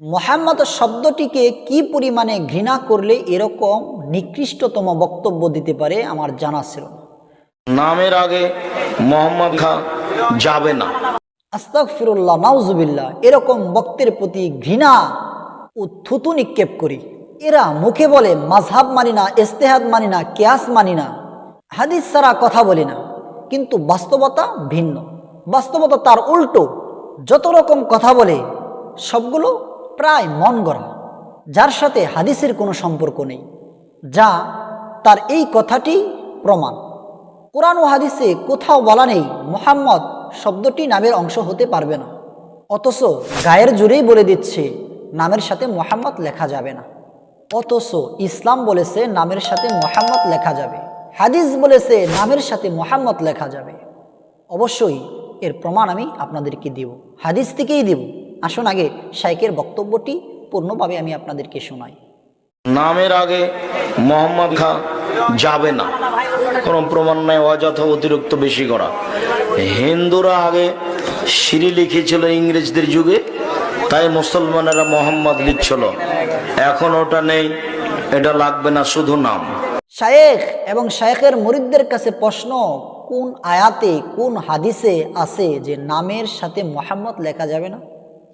মোহাম্মদ শব্দটিকে কি পরিমাণে ঘৃণা করলে এরকম নিকৃষ্টতম বক্তব্য দিতে পারে আমার জানা ছিল নামের আগে মোহাম্মদ খান যাবে না। আস্তাক ফিরুল্লাহ নাউজুবিল্লাহ এরকম বক্তের প্রতি ঘৃণা ও থুতু নিক্ষেপ করি। এরা মুখে বলে মাঝহাব মানি না ইস্তেহাদ মানি না কেয়াস মানি না হাদিস ছাড়া কথা বলি না। কিন্তু বাস্তবতা ভিন্ন। বাস্তবতা তার উল্টো। যত রকম কথা বলে সবগুলো প্রায় মন গড়া যার সাথে হাদিসের কোনো সম্পর্ক নেই, যা তার এই কথাটি প্রমাণ। কোরআন ও হাদিসে কোথাও বলা নেই মোহাম্মদ শব্দটি নামের অংশ হতে পারবে না, অথচ গায়ের জোরেই বলে দিচ্ছে নামের সাথে মোহাম্মদ লেখা যাবে না। অথচ ইসলাম বলেছে নামের সাথে মোহাম্মদ লেখা যাবে, হাদিস বলেছে নামের সাথে মোহাম্মদ লেখা যাবে। অবশ্যই এর প্রমাণ আমি আপনাদেরকে দিব, হাদিস থেকেই দিব। আসুন আগে শাইকের বক্তব্যটি পূর্ণভাবে আমি আপনাদেরকে শোনাই। নামের আগে মোহাম্মদ খান যাবে না। কোনো প্রমাণ নাই অযথা অতিরিক্ত বেশি করা। হিন্দুরা আগে সিঁড়ি লিখেছিল ইংরেজদের যুগে তাই মুসলমানেরা মোহাম্মদ লিখছিল। এখন ওটা নেই এটা লাগবে না শুধু নাম। শায়েখ এবং শায়েখের মুরিদদের কাছে প্রশ্ন কোন আয়াতে কোন হাদিসে আছে যে নামের সাথে মোহাম্মদ লেখা যাবে না?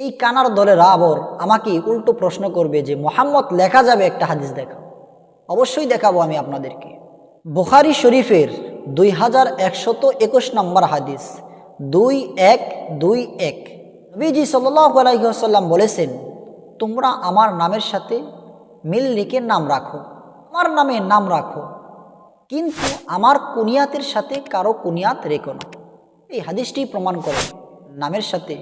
এই কানার দলের আবর আমাকে উল্টো প্রশ্ন করবে যে, মোহাম্মদ, লেখা যাবে একটা হাদিস দেখা অবশ্যই দেখাবো আমি আপনাদেরকে। বুখারি শরীফের দুই হাজার একশত একুশ নম্বর হাদিস, দুই এক দুই এক। নবীজি সাল্লাহ আলাইসাল্লাম বলেছেন, তোমরা আমার নামের সাথে মিল রেখে নাম রাখো। আমার নামে নাম রাখো। কিন্তু আমার কুনিয়াতের সাথে কারও কুনিয়াত রেখো না। এই হাদিসটি প্রমাণ করে নামের সাথে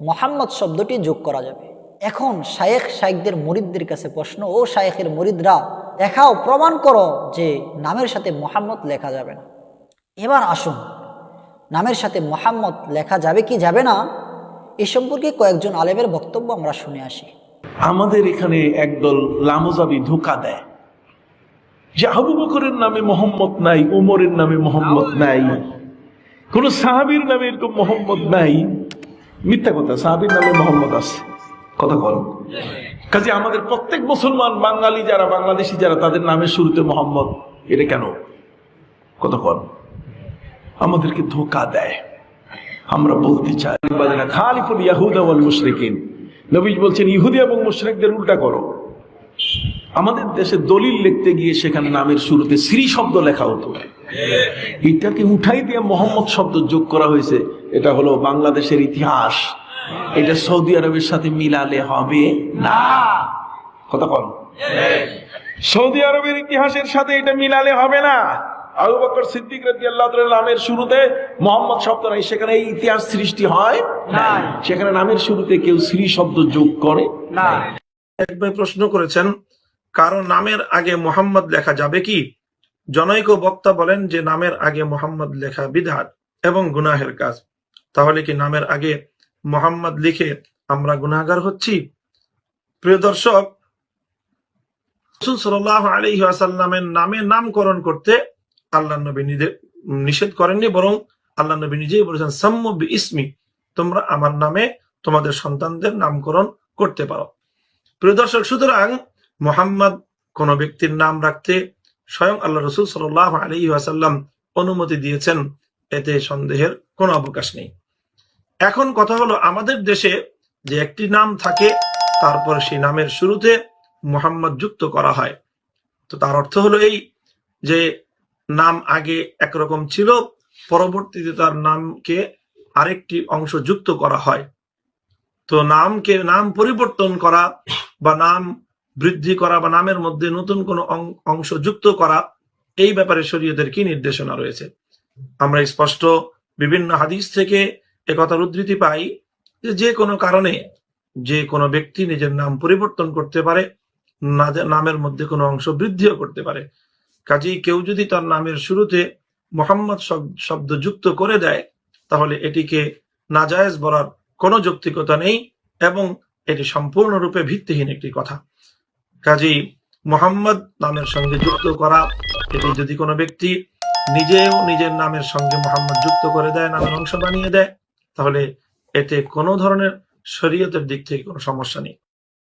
মোহাম্মদ শব্দটি যোগ করা যাবে। এখন শায়েখ শায়েকদের মরিদদের কাছে প্রশ্ন ও শায়েখের মরিদরা দেখাও প্রমাণ করো যে নামের সাথে মোহাম্মদ লেখা যাবে না। এবার আসুন নামের সাথে মোহাম্মদ লেখা যাবে কি যাবে না এ সম্পর্কে কয়েকজন আলেমের বক্তব্য আমরা শুনে আসি। আমাদের এখানে একদল লামোজাবি ধোকা দেয়। যে আবু বকরের নামে মোহাম্মদ নাই উমরের নামে মোহাম্মদ নাই কোন সাহাবীর নামে এরকম মোহাম্মদ নাই মিথ্যা কথা, সাহাবীর নামে মোহাম্মদ আছে। কথা বল। কাজে আমাদের প্রত্যেক মুসলমান, বাঙালি যারা, বাংলাদেশি যারা, তাদের নামের শুরুতে মোহাম্মদ, এটা কেন? কথা বল। আমাদেরকে ধোকা দেয়। আমরা বলতে চাই খালিফুল ইয়াহুদা মুশরিকিন। নবী বলছেন, ইহুদি এবং মুশরিকদের উল্টা করো। আমাদের দেশে দলিল লিখতে গিয়ে সেখানে নামের শুরুতে শ্রী শব্দ লেখা হতো। এটাকে উঠাই দিয়ে মোহাম্মদ শব্দ যোগ করা হয়েছে। এটা হলো বাংলাদেশের ইতিহাস। এটা সৌদি আরবের সাথে মিলালে হবে না। কথা বলো সৌদি আরবের ইতিহাসের সাথে এটা মিলালে হবে না। আবু বকর সিদ্দিক নামের শুরুতে মোহাম্মদ শব্দ নাই। সেখানে এই ইতিহাস সৃষ্টি হয় না সেখানে নামের শুরুতে কেউ শ্রী শব্দ যোগ করে না। এক ভাই প্রশ্ন করেছেন কারও নামের আগে মোহাম্মদ লেখা যাবে কি? জনৈক বক্তা বলেন যে নামের আগে মোহাম্মদ লেখা বিধাত এবং গুনাহের কাজ। তাহলে কি নামের আগে মোহাম্মদ লিখে আমরা গুনাহগার হচ্ছি? প্রিয় দর্শক ওয়াসাল্লামের নামে নামকরণ করতে আল্লাহ নবী নিষেধ করেননি, বরং আল্লাহ নবী নিজেই বলেছেন সাম্য বি ইসমি তোমরা আমার নামে তোমাদের সন্তানদের নামকরণ করতে পারো। প্রিয় দর্শক, সুতরাং মোহাম্মদ কোন ব্যক্তির নাম রাখতে স্বয়ং আল্লাহ রসুল সাল আলী আসাল্লাম অনুমতি দিয়েছেন, এতে সন্দেহের কোনো অবকাশ নেই। এখন কথা হলো আমাদের দেশে যে একটি নাম থাকে, তারপর সেই নামের শুরুতে মোহাম্মদ যুক্ত করা হয়। তো তার অর্থ হলো এই যে নাম আগে একরকম ছিল, পরবর্তীতে তার নামকে আরেকটি অংশ যুক্ত করা হয়। তো নামকে নাম পরিবর্তন করা বা নাম বৃদ্ধি করা বা নামের মধ্যে নতুন কোনো অংশ যুক্ত করা, এই ব্যাপারে শরীয়তের কি নির্দেশনা রয়েছে? আমরা স্পষ্ট বিভিন্ন হাদিস থেকে একথার উদ্ধৃতি পাই যে যে কোনো কারণে যে কোনো ব্যক্তি নিজের নাম পরিবর্তন করতে পারে নামের মধ্যে কোনো অংশ বৃদ্ধিও করতে পারে। কাজেই কেউ যদি তার নামের শুরুতে মোহাম্মদ শব- শব্দ যুক্ত করে দেয়, তাহলে এটিকে নাজায়েজ বলার কোনো যৌক্তিকতা নেই এবং এটি সম্পূর্ণরূপে ভিত্তিহীন একটি কথা। কাজেই মোহাম্মদ নামের সঙ্গে যুক্ত করা, এটি যদি কোনো ব্যক্তি নিজেও নিজের নামের সঙ্গে মোহাম্মদ যুক্ত করে দেয়, নামের অংশ বানিয়ে দেয়, তাহলে এতে কোনো ধরনের শরীয়তের দিক থেকে কোনো সমস্যা নেই।